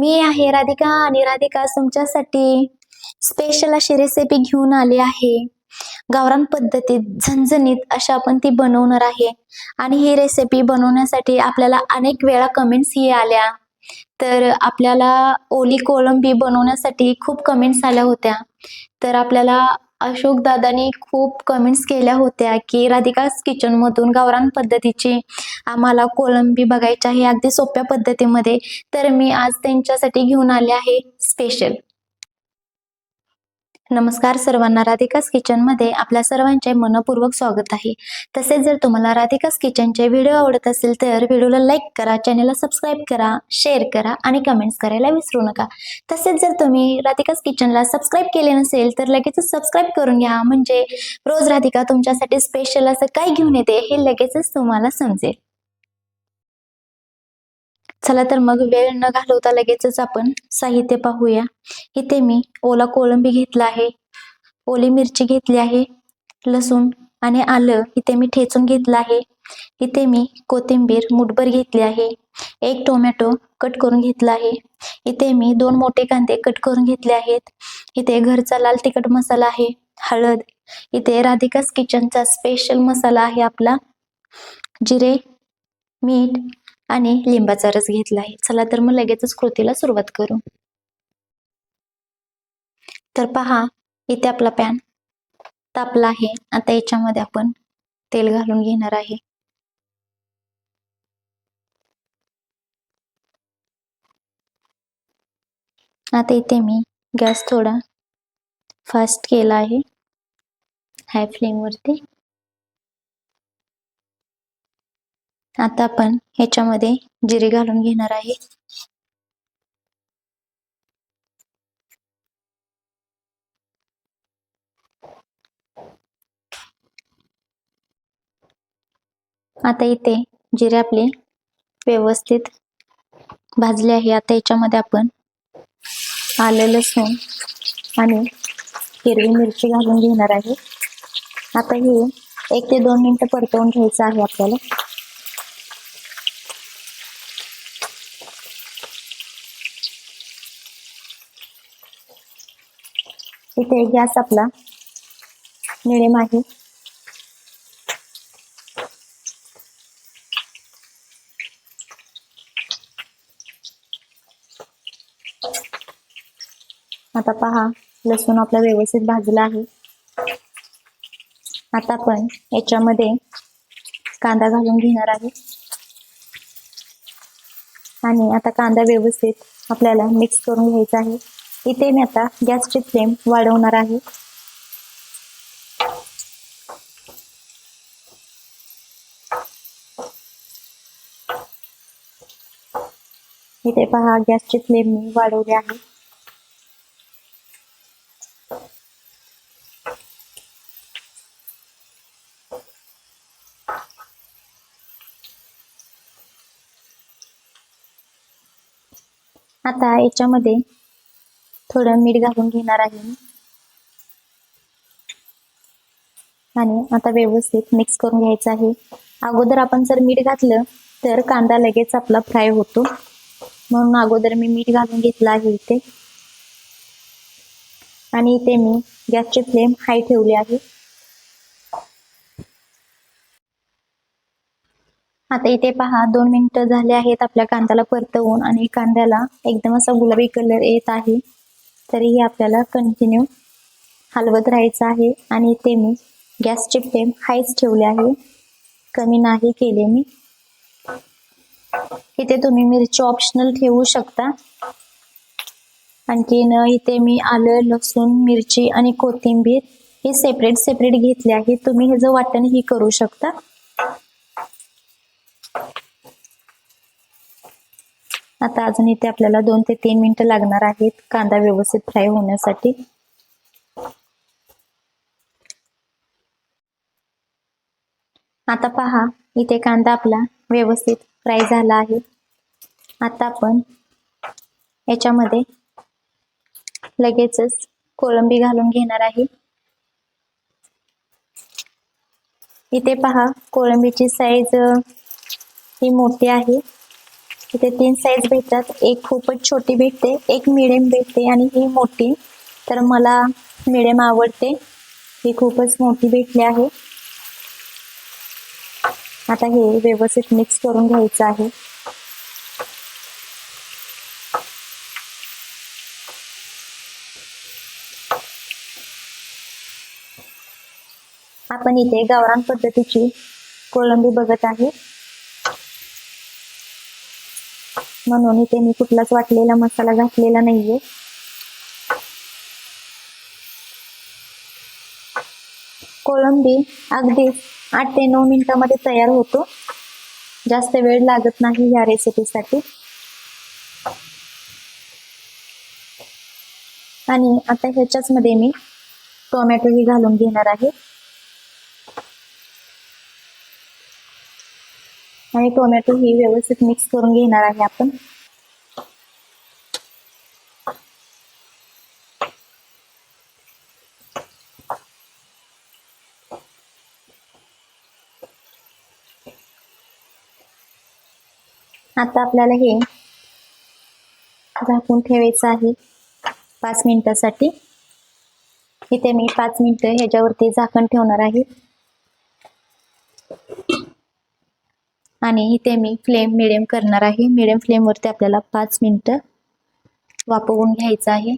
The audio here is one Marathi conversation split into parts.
मी आहे राधिका आणि राधिका तुमच्यासाठी स्पेशल अशी रेसिपी घेऊन आली आहे. गावरान पद्धतीत झणझणीत अशा आपण ती बनवणार आहे. आणि ही रेसिपी बनवण्यासाठी आपल्याला अनेक वेळा कमेंट्स ही आल्या. तर आपल्याला ओली कोळंबी बनवण्यासाठी खूप कमेंट्स आल्या होत्या. तर आपल्याला अशोक दादांनी खूप कमेंट्स केल्या होत्या की राधिकास किचन मधून गावरान पद्धतीची आम्हाला कोलंबी बघायची आहे अगदी सोप्या पद्धतीमध्ये. तर मी आज त्यांच्यासाठी घेऊन आले आहे स्पेशल नमस्कार सर्वांना राधिकास किचनमध्ये आपल्या सर्वांचे मनपूर्वक स्वागत आहे. तसेच जर तुम्हाला राधिकास किचनचे व्हिडिओ आवडत असेल तर व्हिडिओला लाईक करा चॅनलला सबस्क्राईब करा शेअर करा आणि कमेंट्स करायला विसरू नका. तसेच जर तुम्ही राधिकास किचनला सबस्क्राईब केले नसेल तर लगेचच सबस्क्राईब करून घ्या. म्हणजे रोज राधिका तुमच्यासाठी स्पेशल असं काय घेऊन येते हे लगेचच तुम्हाला समजेल. चला तर मग वेळ न घालवता लगेचच आपण साहित्य पाहूया. इथे मी ओला कोळंबी घेतला आहे ओली मिरची घेतली आहे लसूण आणि आलं इथे मी ठेचून घेतलं आहे. इथे मी कोथिंबीर मुठभर घेतली आहे एक टोमॅटो कट करून घेतला आहे. इथे मी दोन मोठे कांदे कट करून घेतले आहेत. इथे घरचा लाल तिखट मसाला आहे हळद. इथे राधिकास किचनचा स्पेशल मसाला आहे आपला. जिरे मीठ आणि लिंबाचा रस घेतला आहे. चला तर मग लगेचच कृतीला सुरुवात करू. तर पहा इथे आपला पॅन तापला आहे. आता याच्यामध्ये आपण तेल घालून घेणार आहे. आता इथे मी गॅस थोडा फास्ट केला आहे. हाय फ्लेम वरती आता आपण ह्याच्यामध्ये जिरे घालून घेणार आहे. आता इथे जिरे आपले व्यवस्थित भाजले आहे. आता याच्यामध्ये आपण आलं लसूण आणि हिरवी मिरची घालून घेणार आहे. आता हे एक ते दोन मिनिटं परतवून घ्यायचं आहे आपल्याला. इथे गॅस आपला. मिडियम आहे आता पहा लसूण आपला व्यवस्थित भाजला आहे. आता आपण याच्यामध्ये कांदा घालून घेणार आहे. आणि आता कांदा व्यवस्थित आपल्याला मिक्स करून घ्यायचा आहे. इथे मी आता गॅसची फ्लेम वाढवणार आहे. इथे पहा गॅसची फ्लेम मी वाढवली आहे. आता याच्यामध्ये थोडं मीठ घालून घेणार आहे मी. आणि आता व्यवस्थित मिक्स करून घ्यायचं आहे. अगोदर आपण जर मीठ घातलं तर कांदा लगेच आपला फ्राय होतो. म्हणून अगोदर मी मीठ घालून घेतलं आहे इथे. आणि इथे मी गॅसची फ्लेम हाय ठेवली आहे. आता इथे पहा दोन मिनिटं झाले आहेत आपल्या कांद्याला परतवून आणि कांद्याला एकदम असा गुलाबी कलर येत आहे. तरीही आपल्याला कंटिन्यू हलवत राहायचं आहे. आणि इथे मी गॅसची फ्लेम हायच ठेवली आहे. कमी नाही केले मी. इथे तुम्ही मिरची ऑप्शनल ठेवू शकता. आणखीन इथे मी आलं लसूण मिरची आणि कोथिंबीर हे सेपरेट सेपरेट घेतले आहे. तुम्ही हे वाटण ही करू शकता. आता अजून इथे आपल्याला दोन ते तीन मिनिटं लागणार आहेत कांदा व्यवस्थित फ्राय होण्यासाठी. आता पहा इथे कांदा आपला व्यवस्थित फ्राय झाला आहे. आता आपण याच्यामध्ये लगेचच कोळंबी घालून घेणार आहे. इथे पहा कोळंबीची साईज ही मोठी आहे. इथे तीन साईज भेटतात. एक खूपच छोटी भेटते एक मिडियम भेटते आणि ही मोठी. तर मला मिडियम आवडते. ही खूपच मोठी भेटली आहे. आता हे व्यवस्थित मिक्स करून घ्यायचं आहे. आपण इथे गावरान पद्धतीची कोळंबी बघत आहे. म्हणून इथे मी कुठलाच वाटलेला मसाला घातलेला नाहीये. कोळंबी अगदी आठ ते नऊ मिनिटामध्ये तयार होतो. जास्त वेळ लागत नाही या रेसिपीसाठी. आणि आता ह्याच्याच मध्ये मी टोमॅटोही घालून घेणार आहे. आणि टोमॅटो ही व्यवस्थित मिक्स करून घेणार आहे आपण. आता आपल्याला हे झाकून ठेवायचं आहे पाच मिनिटासाठी. इथे मी पाच मिनिटं ह्याच्यावरती झाकण ठेवणार आहे. आणि इथे मी फ्लेम मिडियम करणार आहे. मिडियम फ्लेमवरती आपल्याला पाच मिनटं वापरून घ्यायचं आहे.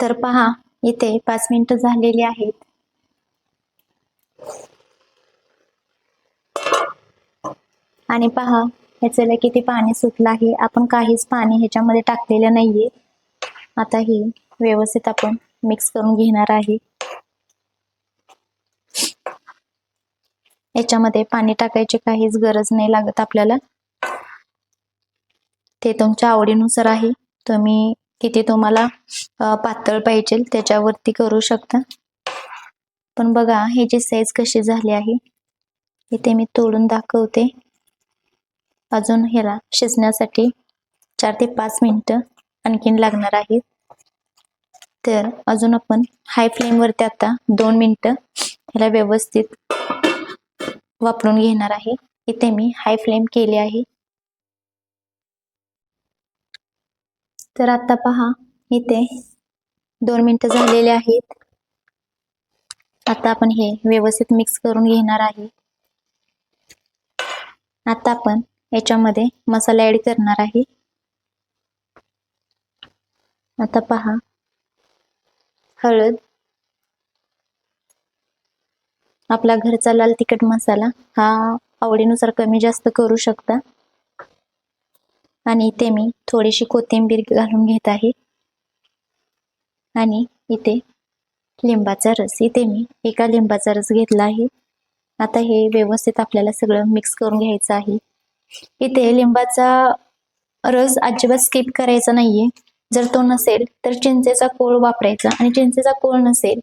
तर पहा इथे पाच मिनिटं झालेली आहेत. आणि पहा ह्याच्याला किती पाणी सुटलं आहे. आपण काहीच पाणी ह्याच्यामध्ये टाकलेलं नाहीये. आता हे व्यवस्थित आपण मिक्स करून घेणार आहे. याच्यामध्ये पाणी टाकायची काहीच गरज नाही लागत आपल्याला. ते तुमच्या आवडीनुसार आहे. तुम्ही किती तुम्हाला पातळ पाहिजे त्याच्यावरती करू शकता. पण बघा ह्याची साईज कशी झाली आहे इथे मी तोडून दाखवते. अजून ह्याला शिजण्यासाठी चार ते पाच मिनिटं आणखीन लागणार आहेत. तर अजून आपण हाय फ्लेमवरती आता दोन मिनटं ह्याला व्यवस्थित वापरून घेणार आहे. इथे मी हाय फ्लेम केली आहे. तर आता पहा इथे दोन मिनटं झालेले आहेत. आता आपण हे व्यवस्थित मिक्स करून घेणार आहे. आता आपण याच्यामध्ये मसाला ऍड करणार आहे. आता पहा हळद आपला घरचा लाल तिखट मसाला हा आवडीनुसार कमी जास्त करू शकता. आणि इथे मी थोडीशी कोथिंबीर घालून घेत आहे. आणि इथे लिंबाचा रस. इथे मी एका लिंबाचा रस घेतला आहे. आता हे व्यवस्थित आपल्याला सगळं मिक्स करून घ्यायचं आहे. इथे लिंबाचा रस अजिबात स्किप करायचा नाहीये. जर तो नसेल तर चिंचेचा कोळ वापरायचा. आणि चिंचेचा कोळ नसेल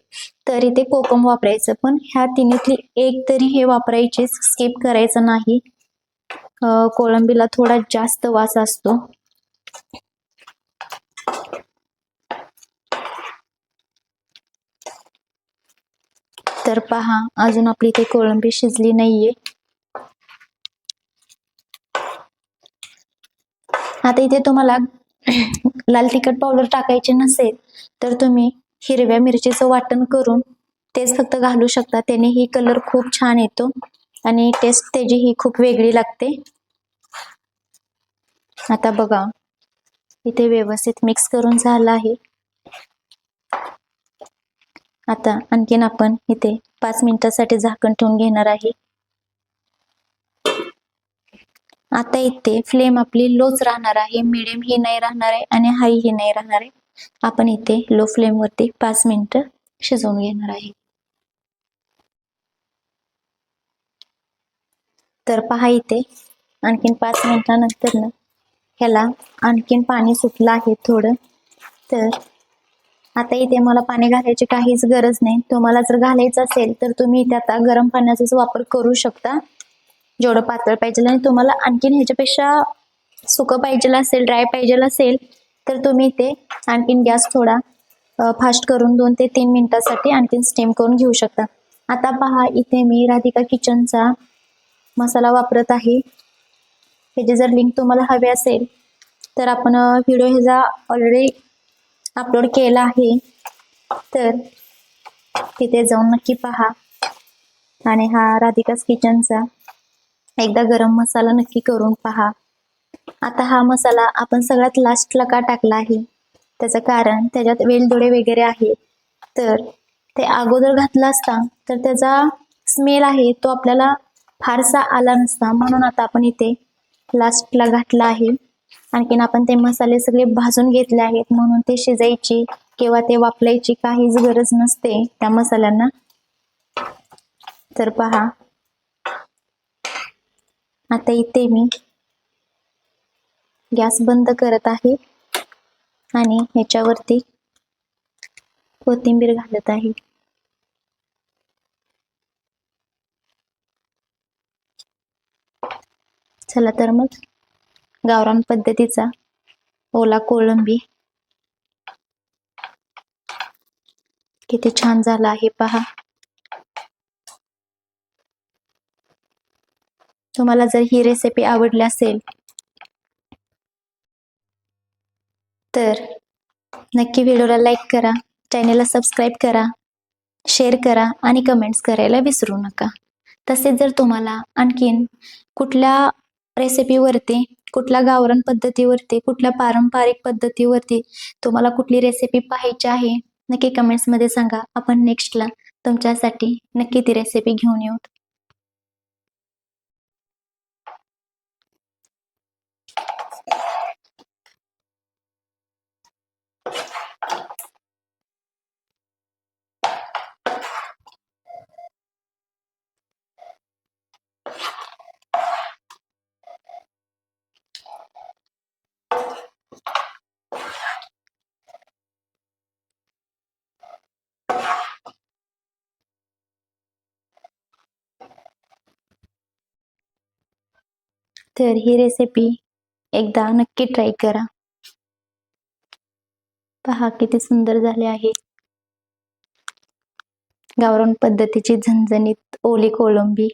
तर इथे कोकम वापरायचं. पण ह्या तिन्हीतली एक तरी हे वापरायचे स्किप करायचं नाही. कोळंबीला थोडा जास्त वास असतो. तर पहा अजून आपली इथे कोळंबी शिजली नाहीये. आता इथे तुम्हाला लाल तिखट पावडर टाकायची नसेल तर तुम्ही हिरव्या मिरचीचं वाटण करून तेच फक्त घालू शकता. त्याने ही कलर खूप छान येतो आणि टेस्ट त्याची ही खूप वेगळी लागते. आता बघा इथे व्यवस्थित मिक्स करून झालं आहे. आता आणखीन आपण इथे पाच मिनिटासाठी झाकण ठेवून घेणार आहे. आता इथे फ्लेम आपली लोच राहणार आहे मिडियम ही नाही राहणार आहे आणि हाय ही नाही राहणार आहे. आपण इथे लो फ्लेम वरती पाच मिनिटं शिजवून घेणार आहे. तर पहा इथे आणखीन पाच मिनिटानंतर ना ह्याला आणखीन पाणी सुटलं आहे थोडं. तर आता इथे मला पाणी घालायची काहीच गरज नाही. तुम्हाला जर घालायचं असेल तर तुम्ही इथे आता गरम पाण्याचाच वापर करू शकता. जेवढं पातळ पाहिजे आणि तुम्हाला आणखीन ह्याच्यापेक्षा सुकं पाहिजे असेल ड्राय पाहिजे असेल तर तुम्ही इथे आणखीन गॅस थोडा फास्ट करून दोन ते तीन मिनिटासाठी आणखीन स्टीम करून घेऊ शकता. आता पहा इथे मी राधिका किचनचा मसाला वापरत आहे. ह्याची जर लिंक तुम्हाला हवी असेल तर आपण व्हिडिओ ह्याचा ऑलरेडी अपलोड केला आहे. तर तिथे जाऊन नक्की पहा. आणि हा राधिकास किचनचा एकदा गरम मसाला नक्की करून पहा. आता हा मसाला आपण सगळ्यात लास्टला का टाकला आहे? त्याचं कारण त्याच्यात वेलदोडे वगैरे आहे तर ते अगोदर घातला असता तर त्याचा स्मेल आहे तो आपल्याला फारसा आला नसता. म्हणून आता आपण इथे लास्टला घातला आहे. आणखीन आपण ते मसाले सगळे भाजून घेतले आहेत. म्हणून ते शिजायची किंवा ते वापरायची काहीच गरज नसते त्या मसाल्यांना. तर पहा. आता इथे मी गॅस बंद करत आहे आणि ह्याच्यावरती कोथिंबीर घालत आहे. चला तर मग गावरान पद्धतीचा ओला कोळंबी किती छान झाला आहे पहा. तुम्हाला जर ही रेसिपी आवडली असेल तर नक्की व्हिडिओला लाईक करा चॅनेलला सबस्क्राईब करा शेअर करा आणि कमेंट्स करायला विसरू नका. तसेच जर तुम्हाला आणखीन कुठल्या रेसिपीवरती कुठल्या गावरान पद्धतीवरती कुठल्या पारंपरिक पद्धतीवरती तुम्हाला कुठली रेसिपी पाहायची आहे नक्की कमेंट्समध्ये सांगा. आपण नेक्स्टला तुमच्यासाठी नक्की ती रेसिपी घेऊन येऊ. तर ही रेसिपी एकदा नक्की ट्राय करा. पहा किती सुंदर झाले आहे. गावरान पद्धतीची झणझणीत ओली कोळंबी.